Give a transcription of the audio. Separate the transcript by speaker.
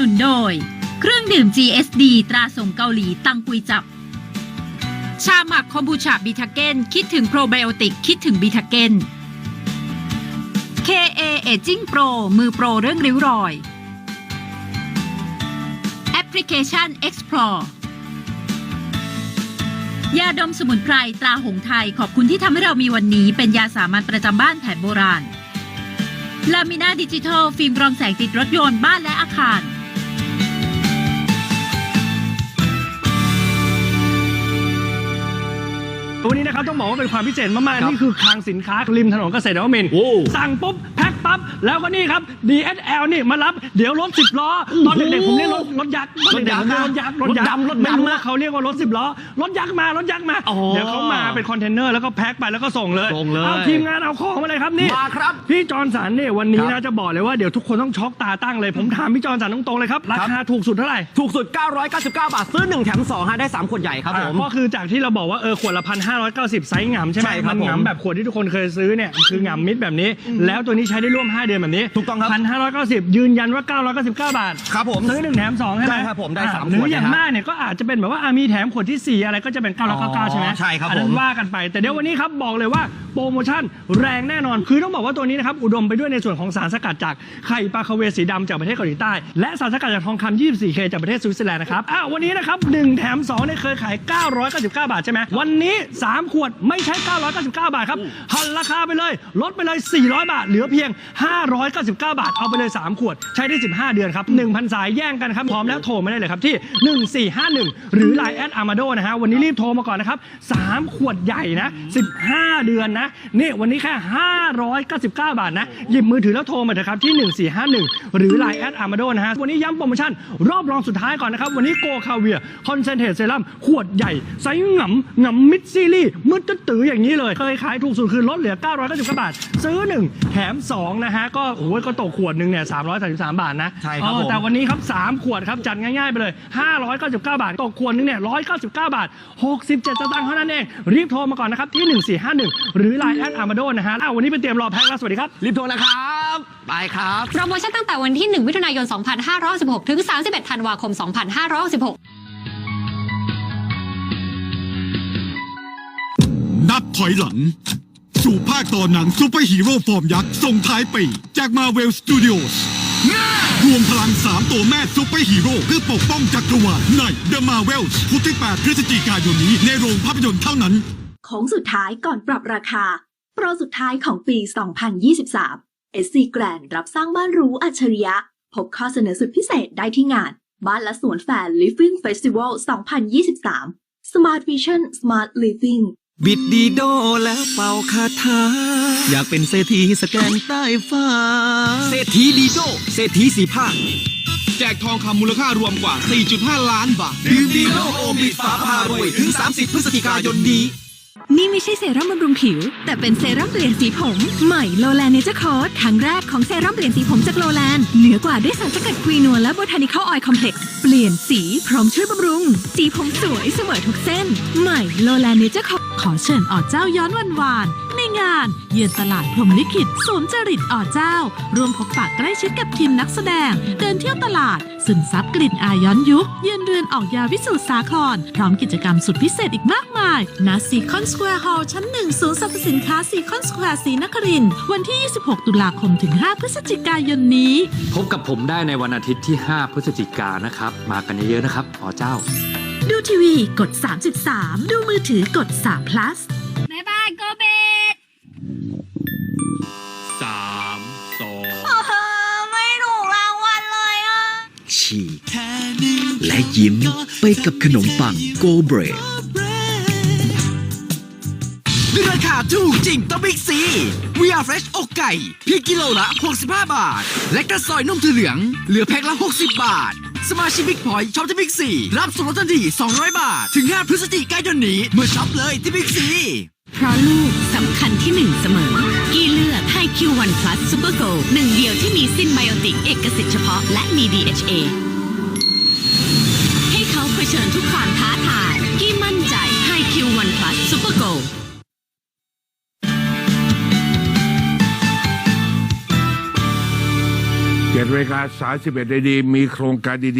Speaker 1: นุนโดย เครื่องดื่ม GSD ตราส่งเกาหลีตังกุยจับ ชาหมักคอมบูชาบิทาเกนคิดถึงโปรไบโอติก คิดถึงบิทาเกน KA Aging Pro มือโปรเรื่องริ้วรอย แอปพลิเคชัน Explore ยาดมสมุนไพรตราหงไทยขอบคุณที่ทำให้เรามีวันนี้เป็นยาสามัญประจำบ้านแผนโบราณลามินาดิจิทัล ฟิล์มรองแสงติดรถยนต์บ้านและอาคาร
Speaker 2: ตัวนี้นะครับต้องบอกว่าเป็นความพิเศษมากๆ นี่คือคลังสินค้าริมถนนเกษตรนวมินทร์
Speaker 3: โอ้
Speaker 2: สั่งปุ๊บแพ็ค ปั๊บแล้วก็นี่ครับ DSL นี่มารับเดี๋ยวรถ10ล้อตอนเด็กๆผมเรียกรถรถยักษ์ตอนเด็กๆผมเรียกรถยักษ์รถยักษ์
Speaker 3: รถดำรถดำ
Speaker 2: ไม่รู้ว่าเขาเรียกว่ารถ10ล้อรถยักษ์มารถยักษ์มา
Speaker 3: อ๋อ
Speaker 2: เดี๋ยวเขามาเป็นคอนเทนเนอร์แล้วก็แพ็คไปแล้วก็ส่งเลย
Speaker 3: ส่งเลย
Speaker 2: เอาทีมงานเอาของมาเลยครับนี่
Speaker 3: มาครับ
Speaker 2: พี่จอร์นสันเนี่ยวันนี้
Speaker 3: ครั
Speaker 2: นะ
Speaker 3: บ
Speaker 2: จะบอกเลยว่าเดี๋ยวทุกคนต้องช็อกตาตั้งเลยผมถามพี่จอร์นสันตรงๆเลยครับราคาถูกสุดเท่าไหร่
Speaker 3: ถูกสุด 999 บาทซื้อ 1 แถม2ฮะได้ 3 ขวดใหญ่ครับผม
Speaker 2: ก็คือจากที่เราบอกว่าเออขวดละพันห้าร้อยเก้าสิบไซส์หงำใช่ไหม
Speaker 3: ใช่ครับ
Speaker 2: มันห
Speaker 3: ผม
Speaker 2: งำแบบขวดที่ทุกคนเคยซื้อเนี่ยคือหงำมิดแบบนี้ แล้วตัวนี้ใช้ได้ร่วม 5 เดือนแบบนี้
Speaker 3: ถูกต้องครับ
Speaker 2: พันห้าร้อยเก้าสิบยืนยันว่าเก้าร้อยเก้าสิบเก้าบาท
Speaker 3: ครับผม
Speaker 2: ซื้อหนึ่งแถมสองใช่ไหม
Speaker 3: ใช่ครับผมได้สาม
Speaker 2: หรือ
Speaker 3: ขวด
Speaker 2: อย่าง
Speaker 3: นะครับ
Speaker 2: มากเนี่ยก็อาจจะเป็นแบบว่าอะมีแถมขวดที่สี่อะไรก็จะเป็นเก้าร้อยเก้าเก้าใช่ไหม
Speaker 3: ใช่ครับ
Speaker 2: อันนั้
Speaker 3: ผ
Speaker 2: น
Speaker 3: ม
Speaker 2: ว่ากันไป แต่เดี๋ยววันนี้ครับบอกเลยว่าโปรโมชั่นแรงแน่นอน คือต้องบอกว่าตัวนี้นะครับ อุดมไปด้วยในส่วนของสารสกัดจากไข่ปลาคาเวสีดำจากประเทศเกาหลีใต้ และสารสกัดจากทองคำ 24K จากประเทศสวิตเซอร์แลนด์นะครับ อ้าว วันนี้นะครับ 1 แถม 2 เนี่ยเคยขาย 999 บาทใช่ไหม วันนี้ 3 ขวดไม่ใช่ 999 บาทครับหันราคาไปเลย ลดไปเลย 400 บาท เหลือเพียง 599 บาท เอาไปเลย 3 ขวด ใช้ได้ 15 เดือนครับ 1,000 สายแย่งกันครับ พร้อมแล้วโทรมาได้เลยครับที่ 1451 หรือ Line แอดอามาโดนะฮะ วันนี้รีบโทรมาก่อนนะครับ 3 ขวดใหญ่นะ 15 เดือนนะนี่วันนี้แค่ 599 บาทนะ หยิบมือถือแล้วโทรมาเถอะครับที่ 1451 หรือ Line แอดอามาโดนะฮะ วันนี้ย้ำโปรโมชั่น รอบรองสุดท้ายก่อนนะครับ วันนี้โกคาเวียคอนเซนเทรตเซรั่มขวดใหญ่ไซส์หงำหงำมิดซีรีส์มืดตื้อๆอย่างนี้เลย เคยขายถูกสุดคือลดเหลือ 999 บาท ซื้อ 1 แถม 2 นะฮะ ก็โอ้ยก็ตกขวดหนึ่งเนี่ย333 บาทนะ
Speaker 3: ใช่ครับ
Speaker 2: เออ
Speaker 3: ผม
Speaker 2: แต่วันนี้ครับ 3 ขวดครับจัดง่ายๆไปเลย 599 บาทตกขวดนึงเนี่ย199 บาท 67 สตางค์เท่านั้นเองรีบโทรมาก่อนนะครับที่ 1451 หรือ Line แอดอามาโดนะฮะอ้าววันนี้ไปเตรียมรอแพ็คแล้วสวัสดีครับ
Speaker 3: รีบโทรนะครับ ไปครับ
Speaker 4: โปรโมชั่นตั้งแต่วันที่ 1 มิถุนายน 2516 ถึง 31 ธันวาคม 2516
Speaker 5: นับถอยหลัง สู่ภาคต่อหนังซูเปอร์ฮีโร่ฟอร์มยักษ์ส่งท้ายปีจากมาเวลสตูดิโอสรวมพลัง 3 ตัวแม่ซูเปอร์ฮีโร่เพื่อปกป้องจักรวาลใน The Marvels พุธที่8พฤศจิกายนนี้ในโรงภาพยนตร์เท่านั้น
Speaker 6: โค้งสุดท้ายก่อนปรับราคา โปรสุดท้ายของปี 2023 SC Grand รับสร้างบ้านหรูอัจฉริยะ พบข้อเสนอสุดพิเศษได้ที่งาน บ้านและสวนแฟร์ Living Festival 2023 Smart Vision Smart Living
Speaker 7: บิดดีโดแล้วเป่าคาถา อยากเป็นเศรษฐีสแกนใต้ฟ้า
Speaker 3: เศรษฐีดีโดเศรษฐีสีภาค
Speaker 5: แจกทองคำมูลค่ารวมกว่า 4.5 ล้านบาท
Speaker 7: ดื่มดีโดโอมิดฟ้าพารวย ถึง 30 พฤศจิกายนนี้
Speaker 8: นี่ไม่ใช่เซรั่มบำรุงผิว แต่เป็นเซรั่มเปลี่ยนสีผม ใหม่โลแลนเนเจอร์คอร์สครั้งแรกของเซรั่มเปลี่ยนสีผมจากโลแลนเหนือกว่าด้วยสารสกัดควีนัวและโบทานิคอลออยล์คอมเพล็กซ์เปลี่ยนสีพร้อมช่วยบำรุง สีผมสวยเสมอทุกเส้น ใหม่โลแลนเนเจอร์คอร์ขอเชิญออเจ้าย้อนวันวาน ในงาน เยือนตลาดพรหมลิขิตสวมจริตออเจ้าร่วมพบปะใกล้ชิดกับทีมนักแสดง เดินเที่ยวตลาดซึมซับกลิ่นอายย้อนยุค เยือนเรือนออกยาวิสูตรสาคร พร้อมกิจกรรมสุดพิเศษอีกมากมายณซีคอนสแควร์ฮอลล์ชั้นหนึ่งศูนย์สรรพสินค้าซีคอนสแควร์ศรีนครินทร์วันที่ 26 ตุลาคมถึง 5 พฤศจิกายนนี้
Speaker 9: พบกับผมได้ในวันอาทิตย์ที่ 5 พฤศจิกายนนะครับ มากันเยอะๆนะครับอ๋อเจ้า
Speaker 8: ดูทีวีกด 33 ดูมือถือกด3 plus
Speaker 4: บ๊ายบายโกเบ
Speaker 7: ฉีกและยิ้มไปกับขนมปังโกเบรดราคาถูกจริงต้องบิ๊กซี We are fresh อกไก่ เพียงกิโลละ 65 บาท และกระสอยนมถั่วเหลือง เหลือแพ็คละ 60 บาท สมาชิกบิ๊กพอยต์ช็อปที่บิ๊กซี รับส่วนลดทันที 200 บาท ถึง 5 พฤศจิกายนนี้ เมื่อช็อปเลยที่บิ๊กซี
Speaker 8: เพราะลูกสำคัญที่หนึ่งเสมอ กี้เลือกให้ Q1 Plus Super Go หนึ่งเดียวที่มีซินไบโอติกเอกสิทธิ์เฉพาะและมี DHA ให้เขาเผชิญทุกความท้าทาย กี้มั่นใจให้ Q1 Plus Super Go
Speaker 2: ก
Speaker 10: เจ็ดนาฬิกาสามสิบเอ็ดนาทีมีโครงการดีๆ